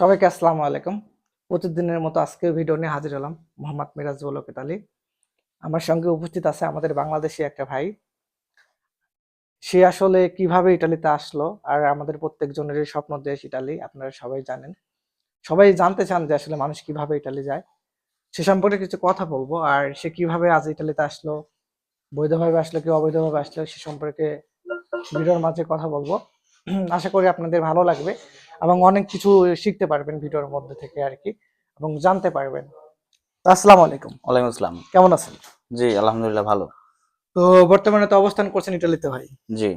সবাইকে আসসালামু আলাইকুম। প্রতিদিনের মতো আজকে ভিডিও নিয়ে হাজির হলাম মোহাম্মদ মিরাজ বলকেত আলী। আমার সঙ্গে উপস্থিত আছে আমাদের বাংলাদেশি একটা ভাই। সে আসলে কীভাবে ইটালিতে আসলো আর আমাদের প্রত্যেকজনেরই স্বপ্ন দেশ ইটালি, আপনারা সবাই জানেন। সবাই জানতে চান যে আসলে মানুষ কীভাবে ইটালি যায়। সে সম্পর্কে কিছু কথা বলব আর সে কীভাবে আজ ইটালিতে আসলো, বৈধভাবে আসলো কি অবৈধভাবে আসলো সে সম্পর্কে ভিডিওর মাঝে কথা বলব। আশা করি আপনাদের ভালো লাগবে এবং অনেক কিছু শিখতে পারবেন ভিডিওর মধ্যে থেকে আর কি এবং জানতে পারবেন। তো আসসালামু আলাইকুম। ওয়ালাইকুম আসসালাম। কেমন আছেন? জি আলহামদুলিল্লাহ ভালো। তো বর্তমানে তো অবস্থান করছেন ইটালিতে ভাই? জি।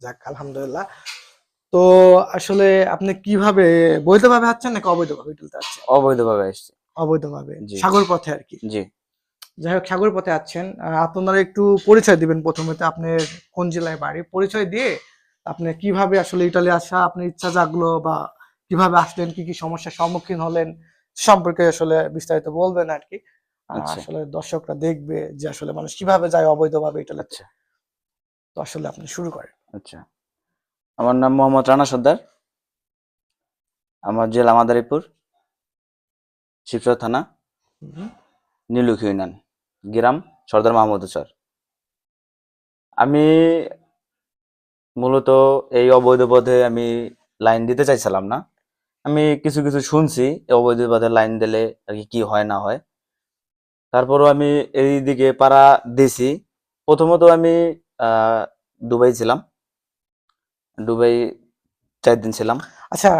যাক আলহামদুলিল্লাহ। তো আসলে আপনি কীভাবে বৈধভাবে আসছেন নাকি অবৈধভাবে ইটালিতে আসছেন? অবৈধভাবে এসছে অবৈধভাবে? সাগর পথে আর কি? জি। যাই হোক সাগর পথে আছেন আপনারা একটু পরিচয় দিবেন প্রথমে। তো আপনার কোন জেলায় বাড়ি? পরিচয় দিয়ে আপনি কীভাবে আসলে ইটালি আসা আপনার ইচ্ছা জাগলো বা কীভাবে আসলেন কি কি সমস্যার সম্মুখীন হলেন সম্পর্কে আসলে বিস্তারিত বলবেন আর কি আচ্ছা। আসলে দর্শকরা দেখবে যে আসলে মানুষ কীভাবে যায় অবৈধভাবে ইটালি। আচ্ছা। তো আসলে আপনি শুরু করেন। আচ্ছা। আমার নাম মোহাম্মদ রানা সর্দার। আমার জেলা মাদারীপুর শিবচর থানা নীলুক ইউনিয়ন গ্রাম সর্দার মাহমুদ স্যার আমি মূলত এই অবৈধ পথে আমি লাইন দিতে চাইছিলাম না। আমি কিছু কিছু শুনছি অবৈধ পথে লাইন দিলে আর কি হয় না হয়। তারপরও আমি এই দিকে পাড়া দিছি। প্রথমত আমি দুবাই ছিলাম। দুবাই চার দিন ছিলাম। আচ্ছা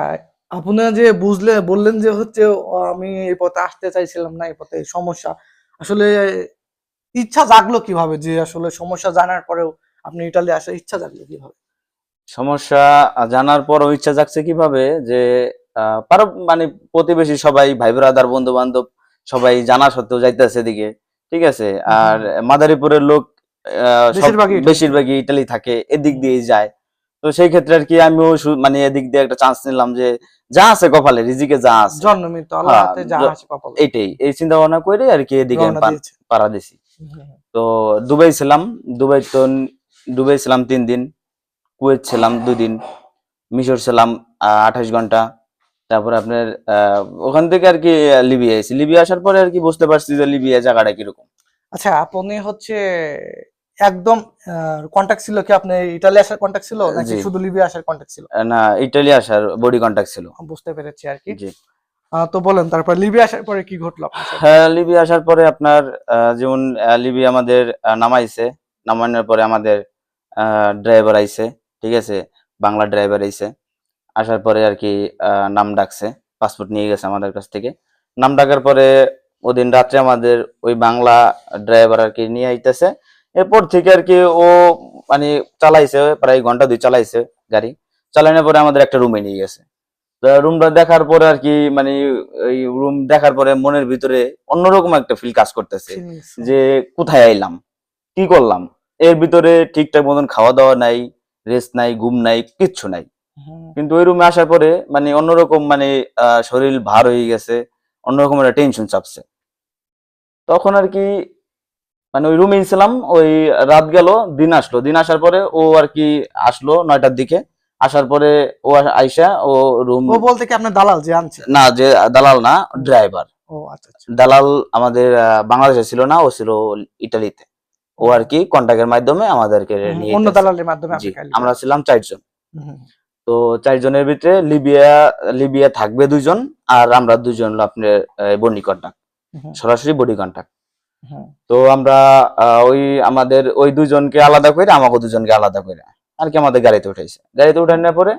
আপনারা যে বুঝলে, বললেন যে হচ্ছে আমি এই পথে আসতে চাইছিলাম না, এই পথে সমস্যা। আসলে ইচ্ছা জাগলো কীভাবে? যে আসলে সমস্যা জানার পরেও আপনি ইটালি আসার ইচ্ছা জাগলো কীভাবে? সমস্যা জানার পরও ইচ্ছা জাগছে কীভাবে যে আহ, পারো মানে প্রতিবেশী সবাই ভাই ব্রাদার বন্ধু বান্ধব সবাই জানা সত্ত্বেও যাইতেছে এদিকে ঠিক আছে? আর মাদারীপুরের লোক বেশিরভাগই ইটালি। থাকে এদিক দিয়েই যায়। তো সেই ক্ষেত্রে আর কি আমিও মানে এদিক দিয়ে একটা চান্স নিলাম যে যা আছে কপালে রিজিকে যা আছে। জন্ম মৃত্যু আল্লাহ হ্যাঁ, হাতে যা আছে কপালে। এইটাই এই চিন্তা ভাবনা করে আর কি এদিকে আমি রওনা পা- দিয়েছে। পাড়া দিছি। তো দুবাই ছিলাম দুবাই তো দুবাই ছিলাম তিন দিন। কুয়েত ছিলাম দুদিন মিশর ছিলাম আঠাশ ঘণ্টা। তারপরে আপনার ওখান থেকে আর কি লিবিয়া এসেছি লিবিয়া আসার পরে আর কি বুঝতে পারছি যে লিবিয়া জায়গাটা কীরকম। আচ্ছা আপনি হচ্ছে একদম কন্টাক্ট ছিল কি আপনি ইটালি আসার কন্টাক্ট ছিল নাকি শুধু লিবিয়া আসার কন্টাক্ট ছিল? না ইটালি আসার বডি কন্ট্যাক্ট ছিল। বুঝতে পেরেছি আর কি। জি। তো বলেন তারপর লিবিয়া আসার পরে কি ঘটলো? হ্যাঁ লিবিয়া আসার পরে আপনার যেমন লিবিয়া আমাদের নামাইছে। নামানোর পরে আমাদের ড্রাইভার আইছে। ঠিক আছে? বাংলা ড্রাইভার আইছে। আসার পরে আর কি আহ, নাম ডাকছে। পাসপোর্ট নিয়ে গেছে আমাদের কাছ থেকে। নাম ডাকার পরে ওদিন রাত্রে আমাদের ওই বাংলা ড্রাইভার আর কি নিয়ে আইতেছে। এরপর থেকে আর কি ও মানে চালাইছে প্রায় ঘণ্টা দুই চালাইছে গাড়ি। চালানোর পরে আমাদের একটা রুমে নিয়ে গেছে। রুমটা দেখার পরে আর কি মানে ওই রুম দেখার পরে মনের ভিতরে অন্যরকম একটা ফিল কাজ করতেছে। যে কোথায় আইলাম? কি করলাম? এর ভিতরে ঠিকঠাক মতন খাওয়া দাওয়া নাই। রেস্ট নাই ঘুম নাই কিচ্ছু নাই। কিন্তু ওই রুমে আসার পরে মানে অন্যরকম মানে শরীর ভার হয়ে গেছে অন্যরকম একটা টেনশন চাপছে। তখন আর কি মানে ওই রুমে ছিলাম ওই রাত গেল দিন আসলো। দিন আসার পরে ও আর কি আসলো নয়টার দিকে। আসার পরে ও আইসা ও রুম ও বলতে কি আপনার দালাল যে আনছে? না যে দালাল না ড্রাইভার ও আচ্ছা আচ্ছা। দালাল আমাদের বাংলাদেশে ছিল না ও ছিল ইটালিতে। ও আর কি কন্ট্যাক্টের মাধ্যমে আমাদেরকে অন্য। দালালের মাধ্যমে আমরা ছিলাম চারজন তো চারজনের ভিতরে লিবিয়া লিবিয়া থাকবে দুজন আর আমরা দুজন আপনার বডি কন্ট্যাক্ট সরাসরি বডি কন্ট্যাক্ট তো আমরা ওই আমাদের ওই দুজনকে আলাদা করে আমাকে দুজনকে আলাদা করে আর কি আমাদের গাড়িতে উঠাইছে। গাড়িতে উঠানোর পরে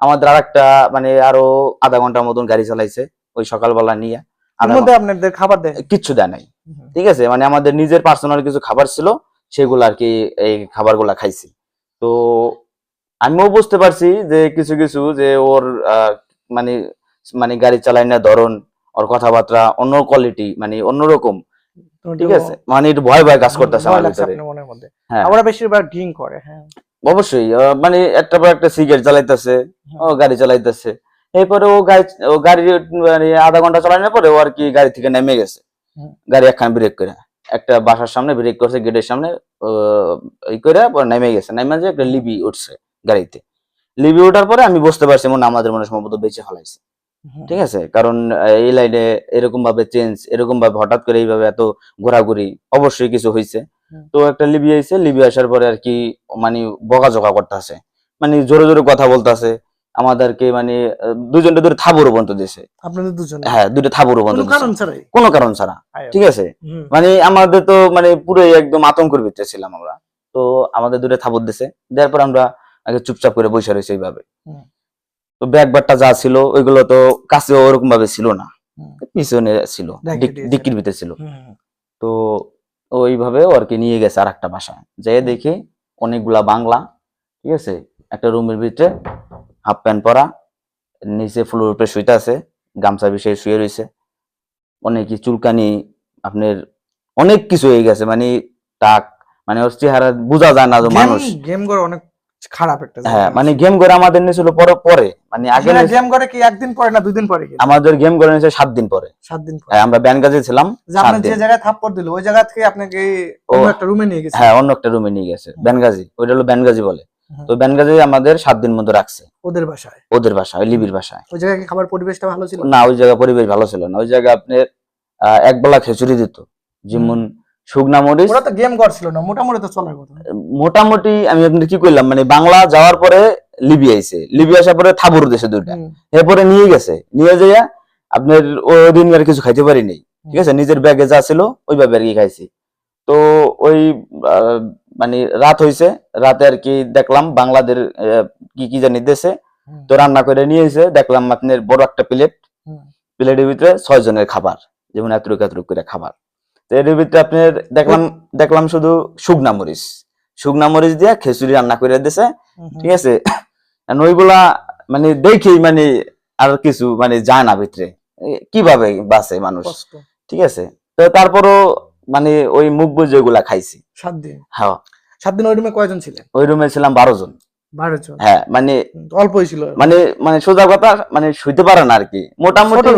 আমাদের আরেকটা মানে আরও আধা ঘণ্টার মতন গাড়ি চালাইছে ওই সকালবেলা নিয়ে। আপনাদের খাবার দেয়? কিচ্ছু দেয় নাই। ঠিক আছে? মানে আমাদের নিজের পার্সোনাল কিছু খাবার ছিল সেগুলো আর কি এই খাবারগুলা খাইছি। তো আমিও বুঝতে পারছি যে কিছু কিছু যে ওর মানে মানে গাড়ি চালাই না ধরন ওর কথাবার্তা অন্য কোয়ালিটি মানে অন্যরকম। ঠিক আছে? মানে একটু ভয় ভয় কাজ করতেছে আমার ভিতরে। হ্যাঁ। আমরা বেশিরভাগ ড্রিঙ্ক করে হ্যাঁ। অবশ্যই মানে একটা পর একটা সিগারেট চালাইতেছে ও গাড়ি চালাইতেছে। এরপরে ও গাড়ি ও গাড়ি মানে আধা ঘণ্টা চালানোর পরে ও আর কি গাড়ি থেকে নেমে গেছে। গাড়ি একখান ব্রেক করে। একটা বাসার সামনে ব্রেক করছে গেটের সামনে এই করে পরে নেমে গেছে। নেমে যে একটা লিবি উঠছে গাড়িতে। লিবি ওঠার পরে আমি বুঝতে পারছি মনে আমাদের মনে সম্ভবত বেঁচে ফেলাইছে। ঠিক আছে? কারণ এই লাইনে এরকম ভাবে চেঞ্জ এরকম ভাবে হঠাৎ করে এইভাবে এত ঘোরাঘুরি অবশ্যই কিছু হয়েছে তো একটা লিবি আইছে লিবি আসার পরে আর কি মানে বকাঝকা করতেছে। মানে জোরে জোরে কথা বলতাছে। আমাদেরকে মানে দুজনটা দুটো থাবুরও বন্ধ দিয়েছে। আপনাদের দুজন হ্যাঁ দুটো থাবুরও বন্ধ কোনো কারণ দিয়েছে কোনো কারণ ছাড়া ঠিক আছে? মানে আমাদের তো মানে পুরো একদম আতঙ্কের ভিতরে ছিলাম আমরা। তো আমাদের দুটো থাবর দিছে। দেওয়ার পর আমরা আগে চুপচাপ করে বসে রয়েছি এইভাবে। তো ব্যাগ বাট্টা যা ছিল ওইগুলো তো কাছে ওরকম ভাবে ছিল না। পিছনে ছিল ডিক্কির ভিতরে ছিল। তো ওইভাবে ও আর কি নিয়ে গেছে আর একটা বাসায়। যেয়ে দেখি অনেকগুলা বাংলা ঠিক আছে? একটা রুমের ভিতরে হাফ প্যান্ট পরা নিচে ফ্লোর উপরে শুইতে আছে গামছা বিষয়ে শুয়ে রয়েছে। অনেকই চুলকানি আপনার অনেক কিছু হয়ে গেছে মানে টাক মানে ওর চেহারা বোঝা যায় না যে মানুষ। গেম করে অনেক খারাপ একটা হ্যাঁ মানে গেম করে আমাদের নিয়েছিল পরে পরে মানে আগে নিয়েছে- গেম করে কি একদিন পরে না দুই দিন পরে আমাদের গেম করে নিয়েছে সাত দিন পরে। সাত দিন পরে। হ্যাঁ, আমরা ব্যানগাজে ছিলাম যে জায়গায় থাপ্পড় দিল ওই জায়গা থেকে আপনাকে অন্য একটা রুমে নিয়ে গেছে? হ্যাঁ অন্য একটা রুমে নিয়ে গেছে ব্যানগাজি ওইটা হলো ব্যানগাজি বলে। তো ব্যানগাজি আমাদের সাত দিন মতো রাখছে। ওদের বাসায়? ওদের বাসায় লিবির বাসায়। ওই জায়গায় খাবার পরিবেশটা ভালো ছিল? না ওই জায়গা পরিবেশ ভালো ছিল না। ওই জায়গায় আপনার এক বেলা খিচুড়ি দিত। যেমন শুকনা মরিচ। ওরা তো গেম করছিল না মোটামুটি তো চলার কথা। মোটামুটি আমি আপনার কি করলাম মানে বাংলা যাওয়ার পরে লিবি আইছে। লিবি আসার পরে থাবুর দেশে দুইটা। এরপরে নিয়ে গেছে। নিয়ে যাইয়া আপনার ওই দিন আর কিছু খাইতে পারি নাই। ঠিক আছে? নিজের ব্যাগে যা ছিল ওইভাবে আর কি খাইছি। তো ওই মানে রাত হইছে রাতে আর কি দেখলাম বাংলাদের কি কি জানি দেশে তো রান্না করে নিয়ে এসে দেখলাম আপনার বড় একটা প্লেট। প্লেটের ভিতরে ছয় জনের খাবার যেমন এতটুকু এতটুকু করে খাবার। তো এর ভিতরে আপনার দেখলাম দেখলাম শুধু শুকনা মরিচ। শুকনা মরিচ দিয়ে খিচুড়ি রান্না করে হুম। ঠিক আছে? ওইগুলা মানে দেখেই মানে আর কিছু মানে যায় না ভিতরে। কীভাবে বাঁচে মানুষ? ঠিক আছে? তো তারপরও মানে ওই মুখ ওইগুলা খাইছি। সাত দিন? হ্যাঁ। সাত দিন ওই রুমে কয়জন ছিলেন? ওই রুমে ছিলাম বারো জন। বারো জন? হ্যাঁ মানে অল্পই ছিল। মানে মানে সোজা কথা মানে শুইতে পারে না আর কি মোটামুটি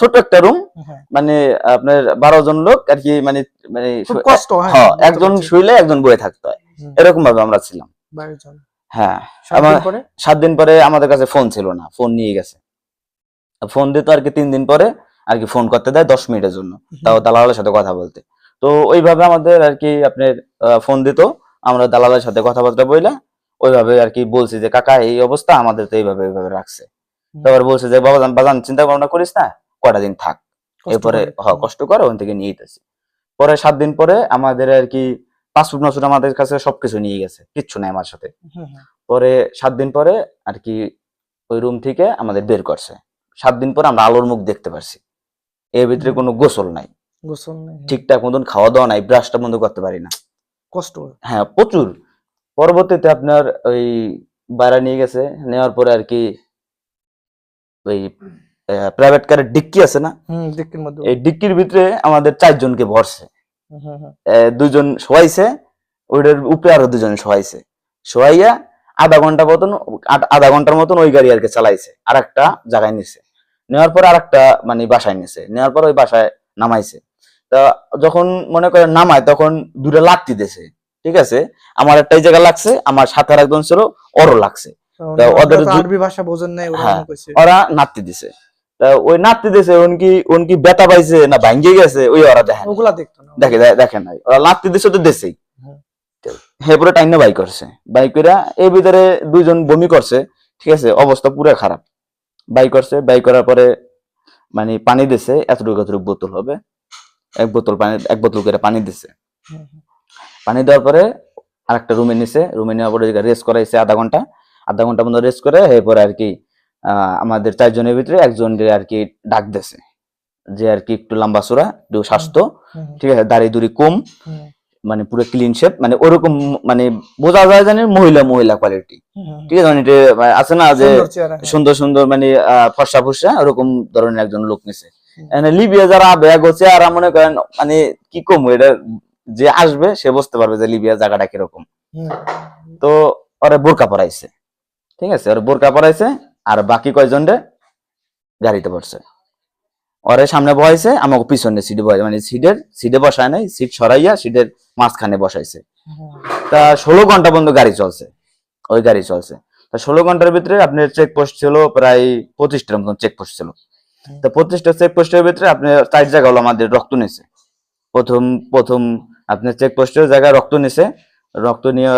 ছোট একটা রুম হ্যাঁ। মানে আপনার বারো জন লোক আর কি মানে মানে কষ্ট হ্যাঁ, একজন শুইলে একজন বয়ে থাকতে হয়। এরকম ভাবে আমরা ছিলাম। বারো জন। হ্যাঁ সাত দিন পরে? সাত দিন পরে আমাদের কাছে ফোন ছিল না ফোন নিয়ে গেছে। ফোন দিত আর কি তিন দিন পরে আর কি ফোন করতে দেয় দশ মিনিটের জন্য। তাও দালালের সাথে কথা বলতে। তো ওইভাবে আমাদের আর কি আপনার ফোন দিত। আমরা দালালের সাথে কথাবার্তা বইলা ওইভাবে আর কি বলছি যে কাকা এই অবস্থা আমাদের তো এইভাবে এইভাবে রাখছে। তারপর বলছে যে বাবা বাজান চিন্তা ভাবনা করিস না কয়টা দিন থাক। এরপরে হ কষ্ট করে ওখান থেকে নিয়ে যেতেছি। পরে সাত দিন পরে আমাদের আর কি পাসপোর্ট মাসুট আমাদের কাছে সবকিছু নিয়ে গেছে কিচ্ছু নাই আমার সাথে। পরে সাত দিন পরে আর কি ওই রুম থেকে আমাদের বের করছে। সাত দিন পরে আমরা আলোর মুখ দেখতে পারছি। এর ভিতরে কোনো গোসল নাই। গোসল নেই। ঠিকঠাক মতন খাওয়া দাওয়া নাই ব্রাশটা বন্ধ করতে পারি না। কষ্ট হ্যাঁ। প্রচুর। পরবর্তীতে আপনার ওই বাইরে নিয়ে গেছে নেওয়ার পরে আর কি ওই প্রাইভেট কারের ডিক্কি আছে না? মধ্যে। এই ডিক্কির ভিতরে আমাদের চারজনকে ভরছে। দুজন শোয়াইছে ওইটার উপরে আরও দুজন শোয়াইছে। শোয়াইয়া আধা ঘণ্টা মতন আধা ঘণ্টার মতন ওই গাড়ি আর কি চালাইছে। আর একটা জায়গায় নিছে। নেওয়ার পর আর একটা মানে বাসায় নিছে। নেওয়ার পর ওই বাসায় নামাইছে। তা যখন মনে করেন নামায় তখন দূরে লাগতি দেছে ঠিক আছে? আমার একটাই জায়গা লাগছে আমার সাথে আর একজন ছিল ওরও লাগছে। তো ওদের আরবি ভাষা বোঝেন নাই ওরা হ্যাঁ। ওরা নাতি দিছে। তা ওই নাতি দিছে উনকি উনকি বেতা পাইছে না ভাঙ্গে গেছে? ওই ওরা দেখেন ওগুলা দেখতো না দেখে দে- দেখেন নাই। ওরা লাত্তি দিছে তো দেশেই হুম। হে পুরো টাইম বাইক করছে। বাইক করে এর ভিতরে দুইজন বমি করছে ঠিক আছে? অবস্থা পুরো খারাপ। বাইক করছে বাই করার পরে মানে পানি দিছে এতটুকু এতটুকু বোতল হবে। এক বোতল পানি এক বোতল করে পানি দিছে। পানি দেওয়ার পরে আরেকটা রুমে নিছে। রুমে নেওয়ার পরে রেস্ট করাইছে আধা ঘণ্টা। আধা ঘণ্টা মতো রেস্ট করে এরপরে আর কি আমাদের চারজনের ভিতরে একজন আর কি ডাক দিছে। যে আর কি একটু লম্বা চূড়া একটু স্বাস্থ্য ঠিক আছে দাড়ি দুড়ি কম মানে পুরো ক্লিন শেপ মানে ওরকম মানে বোঝা যায় জানি মহিলা মহিলা কোয়ালিটি। ঠিক আছে মানে আছে না যে সুন্দর হ্যাঁ। সুন্দর মানে ফর্সা ফর্সা ওরকম ধরনের একজন লোক নিছে। লিবিয়া যারা ব্যাগ হচ্ছে আর মনে করেন মানে কি কম এটা যে আসবে সে বুঝতে পারবে যে লিবিয়া জায়গাটা কীরকম। তো ওরা বোরকা পরাইছে। ঠিক আছে ওরা বোরকা পরাইছে আর বাকি কয়জন রে গাড়িতে বসছে। ওরে সামনে বসাইছে আমাকে পিছনে সিটে বসাইছে মানে সিটের সিটে বসায় নাই সিট সরাইয়া সিটের মাঝখানে বসাইছে। তা ষোলো ঘণ্টা পর্যন্ত গাড়ি চলছে ওই গাড়ি চলছে। তা ষোলো ঘণ্টার ভিতরে আপনার চেকপোস্ট ছিল প্রায় পঁচিশটার মতন চেকপোস্ট ছিল। তো পঁচিশটা চেকপোস্টের ভিতরে আপনার চার জায়গা হলো আমাদের, রক্ত নিছে প্রথম প্রথম, আপনার চেকপোস্টের জায়গায় রক্ত নিছে রক্ত নিয়ে